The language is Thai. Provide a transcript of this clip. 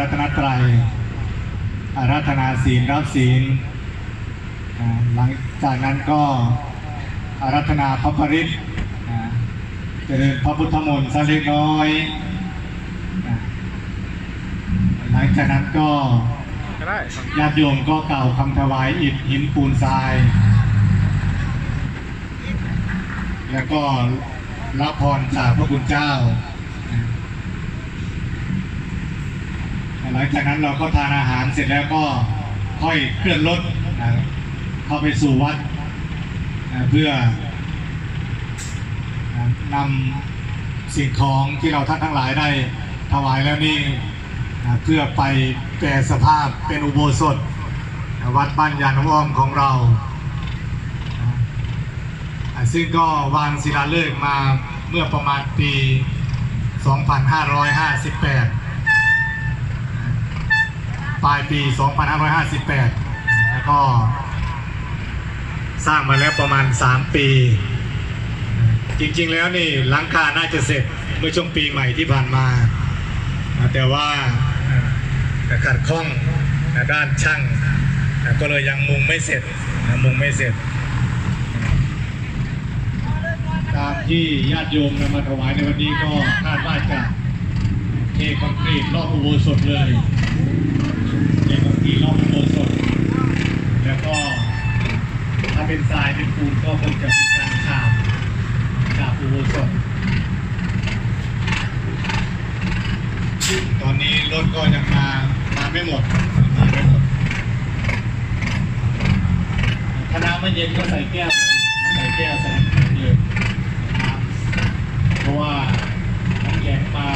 รัตนตรัยอารัธนาศีลรับศีล หลังจากนั้นก็อารัธนาพระปริตอ่าเจริญพระพุทธมนต์สักเล็กน้อย หลังจากนั้นก็ญาติโยมก็กล่าวคำถวายอิฐหินปูนทราย แล้วก็รับพรจากพระคุณเจ้า หลังจากนั้นเราก็ทานอาหารเสร็จแล้วก็ค่อยเคลื่อนรถเข้าไปสู่วัดเพื่อนำสิ่งของที่เราท่านทั้งหลายได้ถวายแล้วนี่เพื่อไปแปลสภาพเป็นอุโบสถ วัดบ้านยานอ้อมของเรา ซึ่งก็วางศิลาฤกษ์มาเมื่อประมาณปี 2558 ปลายปี 2558 แล้วก็ สร้างมาแล้วประมาณ 3 ปี จริงๆแล้วนี่หลังคาน่าจะเสร็จเมื่อช่วงปีใหม่ที่ผ่านมา แต่ว่าขัดข้องด้านช่างก็เลยยังมุงไม่เสร็จมุงไม่เสร็จ ตามที่ญาติโยมนำมาถวายในวันนี้ก็คาดว่าจะเทคอนกรีตรอบอุโบสถเลย เด็กบางทีรอบอุโบสถแล้วก็ถ้าเป็นทรายเป็นปูนก็คงจะเป็นการฉาบฉาบอุโบสถตอนนี้รถ ก็ยังมามาไม่หมดมาไม่หมดถ้าน้ำไม่เย็นก็ใส่แก้วใส่แก้วใส่น้ำแข็งเลยนะครับเพราะว่าน้ำแข็งมา